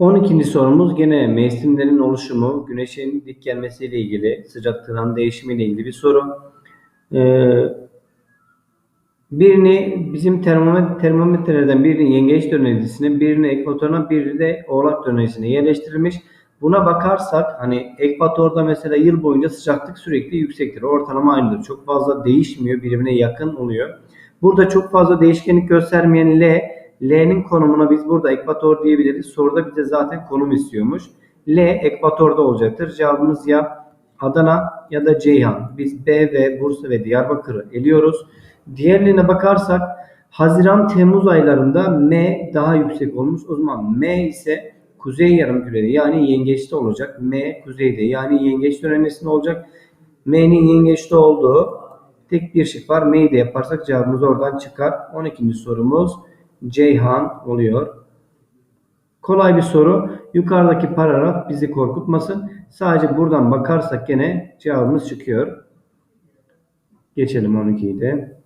12. sorumuz gene mevsimlerin oluşumu, güneşin dik gelmesiyle ilgili, sıcaklığın değişimiyle ilgili bir soru. Ee, birini bizim termometre, termometrelerden birini yengeç dönecisine, birini ekvatoruna, birini de oğlak dönecisine yerleştirilmiş. Buna bakarsak hani ekvatorda mesela yıl boyunca sıcaklık sürekli yüksektir. Ortalama aynıdır. Çok fazla değişmiyor. Birbirine yakın oluyor. Burada çok fazla değişkenlik göstermeyen L L'nin konumuna biz burada ekvator diyebiliriz. Soruda bize zaten konum istiyormuş. L ekvatorda olacaktır. Cevabımız ya Adana ya da Ceyhan. Biz B ve Bursa ve Diyarbakır'ı eliyoruz. Diğerlerine bakarsak Haziran Temmuz aylarında M daha yüksek olmuş. O zaman M ise kuzey yarımkürede yani yengeçte olacak. M kuzeyde yani yengeç dönemesinde olacak. M'nin yengeçte olduğu tek bir şık var. M'yi de yaparsak cevabımız oradan çıkar. 12. sorumuz Ceyhan oluyor. Kolay bir soru. Yukarıdaki paragraf bizi korkutmasın. Sadece buradan bakarsak gene cevabımız çıkıyor. Geçelim 12'yi de.